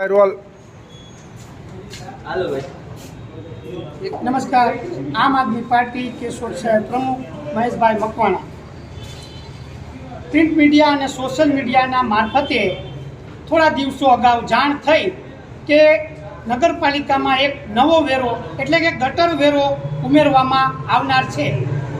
Role. હાલો ભાઈ. નમસ્કાર. આમ આદમી પાર્ટી કેશોદ શહેર પ્રમુખ મહેશભાઈ મકવાણા. પ્રિન્ટ મીડિયા અને સોશિયલ મીડિયાના મારફતે થોડા દિવસો અગાઉ જાણ થઈ કે નગરપાલિકામાં એક નવો વેરો એટલે કે ગટર વેરો ઉમેરવામાં આવનાર છે.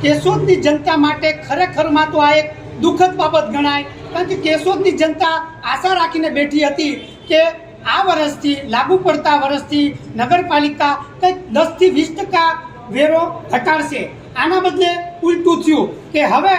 કેશોદની જનતા માટે ખરેખરમાં તો આ એક દુઃખદ બાબત ગણાય કારણ કે કેશોદની જનતા આશા રાખીને બેઠી હતી કે આ વર્ષથી લાગુ પડતા વર્ષથી નગરપાલિકા કંઈક દસથી વીસ ટકા વેરો ઘટાડશે. આના બદલે ઉલટું થયું કે હવે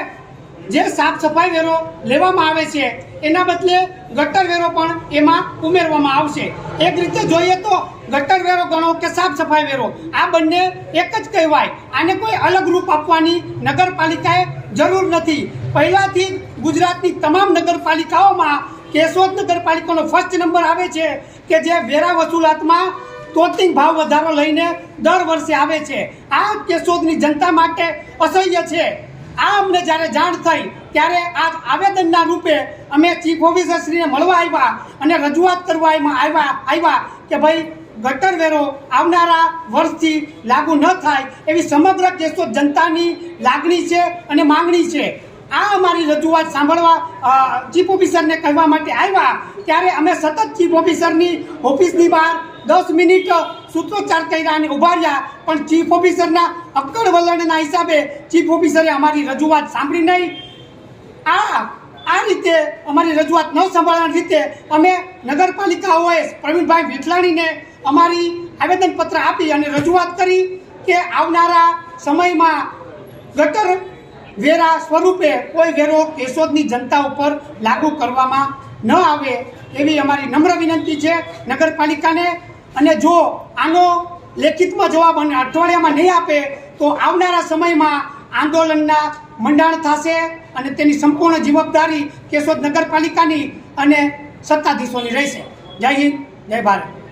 જે સાફ સફાઈ વેરો લેવામાં આવે છે, એના બદલે ગટર વેરો પણ એમાં ઉમેરવામાં આવશે. એક રીતે જોઈએ તો ગટર વેરો ગણો કે સાફ સફાઈ વેરો, આ બંને એક જ કહેવાય. આને કોઈ અલગ રૂપ આપવાની નગરપાલિકાએ જરૂર નથી. પહેલાથી ગુજરાતની તમામ નગરપાલિકાઓમાં કેશોદ નગરપાલિકાનો ફર્સ્ટ નંબર આવે છે કે જે વેરા વસૂલાતમાં તોતિંગ ભાવ વધારો લઈને દર વર્ષે આવે છે. આ કેશોદની જનતા માટે અસહ્ય છે. આ અમને જ્યારે જાણ થઈ, ત્યારે આ આવેદનના રૂપે અમે ચીફ ઓફિસરશ્રીને મળવા આવ્યા અને રજૂઆત કરવા આવ્યા આવ્યા કે ભાઈ, ગટર વેરો આવનારા વર્ષથી લાગુ ન થાય એવી સમગ્ર કેશોદ જનતાની લાગણી છે અને માંગણી છે. આ અમારી રજૂઆત સાંભળવા ચીફ ઓફિસરને કહેવા માટે આવ્યા. ત્યારે અમે સતત ચીફ ઓફિસરની ઓફિસની બહાર દસ મિનિટ સૂત્રોચ્ચાર કર્યા અને ઊભા પણ ચીફ ઓફિસરના અક્કડ વલણના હિસાબે ચીફ ઓફિસરે અમારી રજૂઆત સાંભળી નહીં. આ આ રીતે અમારી રજૂઆત ન સંભાળવાની રીતે અમે નગરપાલિકા ઓએસ પ્રવીણભાઈ વિઠલાણીને અમારી આવેદનપત્ર આપી અને રજૂઆત કરી કે આવનારા સમયમાં ગટર વેરા સ્વરૂપે કોઈ વેરો કેશોદની જનતા ઉપર લાગુ કરવામાં ન આવે એવી અમારી નમ્ર વિનંતી છે નગરપાલિકાને. અને જો આનો લેખિતમાં જવાબ અને અઠવાડિયામાં નહીં આપે, તો આવનારા સમયમાં આંદોલનના મંડાણ થશે અને તેની સંપૂર્ણ જવાબદારી કેશોદ નગરપાલિકાની અને સત્તાધીશોની રહેશે. જય હિન્દ, જય ભારત.